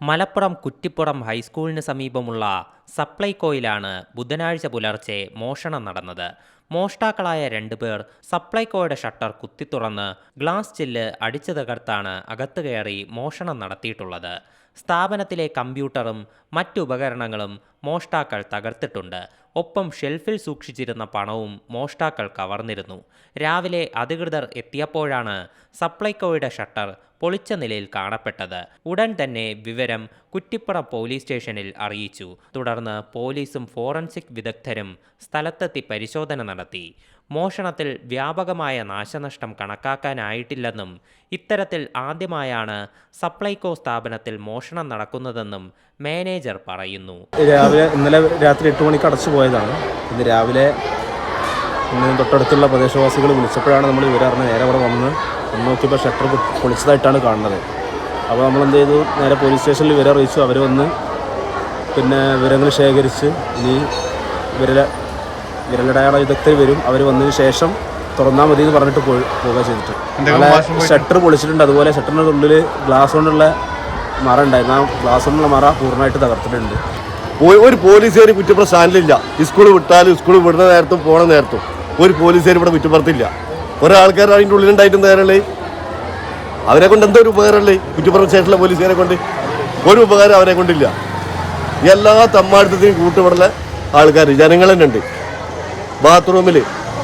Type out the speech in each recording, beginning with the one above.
മലപ്പുറം കുറ്റിപ്പുറം ഹൈസ്കൂളിന് സമീപമുള്ള സപ്ലൈകോയിലാണ് ബുധനാഴ്ച പുലർച്ചെ മോഷണം നടന്നത്. മോഷ്ടാക്കളായ രണ്ടുപേർ സപ്ലൈകോയുടെ ഷട്ടർ കുത്തിത്തുറന്ന് ഗ്ലാസ് ചില്ല് അടിച്ചു തകർത്താണ് അകത്തു കയറി മോഷണം നടത്തിയിട്ടുള്ളത്. സ്ഥാപനത്തിലെ കമ്പ്യൂട്ടറും മറ്റു ഉപകരണങ്ങളും മോഷ്ടാക്കൾ തകർത്തിട്ടുണ്ട്. ഒപ്പം ഷെൽഫിൽ സൂക്ഷിച്ചിരുന്ന പണവും മോഷ്ടാക്കൾ കവർന്നിരുന്നു. രാവിലെ അധികൃതർ എത്തിയപ്പോഴാണ് സപ്ലൈകോയുടെ ഷട്ടർ പൊളിച്ച നിലയിൽ കാണപ്പെട്ടത്. ഉടൻ തന്നെ വിവരം കുറ്റിപ്പുറ പോലീസ് സ്റ്റേഷനിൽ അറിയിച്ചു. തുടർന്ന് പോലീസും ഫോറൻസിക് വിദഗ്ധരും സ്ഥലത്തെത്തി പരിശോധന നടത്തി. മോഷണത്തിൽ വ്യാപകമായ നാശനഷ്ടം കണക്കാക്കാനായിട്ടില്ലെന്നും ഇത്തരത്തിൽ ആദ്യമായാണ് സപ്ലൈകോ സ്ഥാപനത്തിൽ മോഷണം നടക്കുന്നതെന്നും മാനേജർ പറയുന്നു. രാവിലെ ഇന്നലെ രാത്രി എട്ട് മണിക്ക് അടച്ചു പോയതാണ്. ഇന്ന് രാവിലെ തൊട്ടടുത്തുള്ള പ്രദേശവാസികൾ വിളിച്ചപ്പോഴാണ് നമ്മൾ ഇവരറിഞ്ഞ് നേരെ അവിടെ വന്ന് നോക്കിയപ്പോൾ ഷട്ടർ പൊളിച്ചതായിട്ടാണ് കാണുന്നത്. അപ്പോൾ നമ്മൾ എന്ത് ചെയ്തു നേരെ പോലീസ് സ്റ്റേഷനിൽ വിവരം അറിയിച്ചു. അവർ വന്ന് പിന്നെ വിവരങ്ങൾ ശേഖരിച്ച് ഇനി വിരല വിരലടയാള വിദഗ്ധർ വരും. അവർ വന്നതിന് ശേഷം തുറന്നാൽ മതി എന്ന് പറഞ്ഞിട്ട് പോയി പോവുക ചെയ്തിട്ട്. ഷട്ടർ പൊളിച്ചിട്ടുണ്ട്. അതുപോലെ ഷട്ടറിന്റെ ഉള്ളിൽ ഗ്ലാസ് കൊണ്ടുള്ള മറ ഉണ്ടായിരുന്നു. ആ ഗ്ലാസ് കൊണ്ടുള്ള മറ പൂർണമായിട്ട് തകർത്തിട്ടുണ്ട്. ഒരു- ഒരു പോലീസുകാർ കുറ്റപ്പുറം സ്ഥാനിലില്ല സ്കൂൾ വിട്ടാലും സ്കൂൾ വിടുന്ന നേരത്തും പോണ നേരത്തും ഒരു പോലീസുകാർ ഇവിടെ കുറ്റപ്പുറത്തില്ല ഒരാൾക്കാർ അതിന്റെ ഉള്ളിലുണ്ടായിട്ടും നേരല്ലേ? അവരെ കൊണ്ട് എന്തോ ഒരു ഉപകാരമല്ലേ? കുറ്റിപ്പുറം സ്റ്റേഷനിലെ പോലീസുകാരെ കൊണ്ട്? ഒരു ഉപകാരം അവരെ കൊണ്ടില്ല. എല്ലാ തമ്മാടുത്തത്തിനും കൂട്ടുപെടുന്ന ആൾക്കാർ ജനങ്ങൾ തന്നെ ഉണ്ട്. ബാത്റൂമിൽ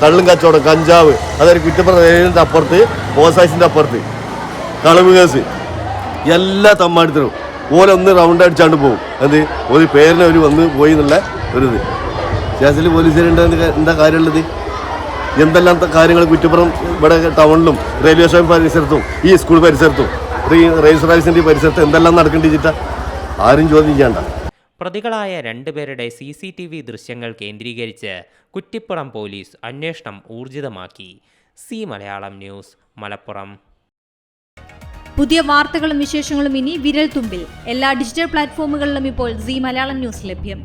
കള്ളും കച്ചവടം കഞ്ചാവ് അതായത് കുറ്റപ്പുറത്തിന്റെ അപ്പുറത്ത് ഓസാസിന്റെ അപ്പുറത്ത് കളവ് കേസ്. എല്ലാ തമ്മാടത്തിനും ഓലൊന്ന് റൗണ്ട് അടിച്ചാണ്ട് പോകും അത് ഒരു പേരിന് ഒരു വന്ന് പോയി എന്നുള്ള ഒരു ഇത്. സ്റ്റേഷനിൽ പോലീസുകാരുണ്ട് എന്താ കാര്യമുള്ളത്? എന്തെല്ലാം കാര്യങ്ങൾ കുറ്റിപ്പുറം ഇവിടെ ടൗണിലും റെയിൽവേ സ്റ്റേഷൻ പരിസരത്തും ഈ സ്കൂൾ പരിസരത്തും ഈ റെയിൽസ് റൈസിന്റെ പരിസരത്ത് എന്തെല്ലാം നടക്കേണ്ടിട്ട് ആരും ചോദ്യം ചെയ്യണ്ട പ്രതികളായ രണ്ടുപേരുടെ സി സി ടി വി ദൃശ്യങ്ങൾ കേന്ദ്രീകരിച്ച് കുറ്റിപ്പുറം പോലീസ് അന്വേഷണം ഊർജിതമാക്കി. C Malayalam news Malappuram. പുതിയ വാർത്തകളും വിശേഷങ്ങളും ഇനി വിരൽ തുമ്പിൽ എല്ലാ ഡിജിറ്റൽ പ്ലാറ്റ്ഫോമുകളിലും ഇപ്പോൾ സി മലയാളം ന്യൂസ് ലഭ്യം.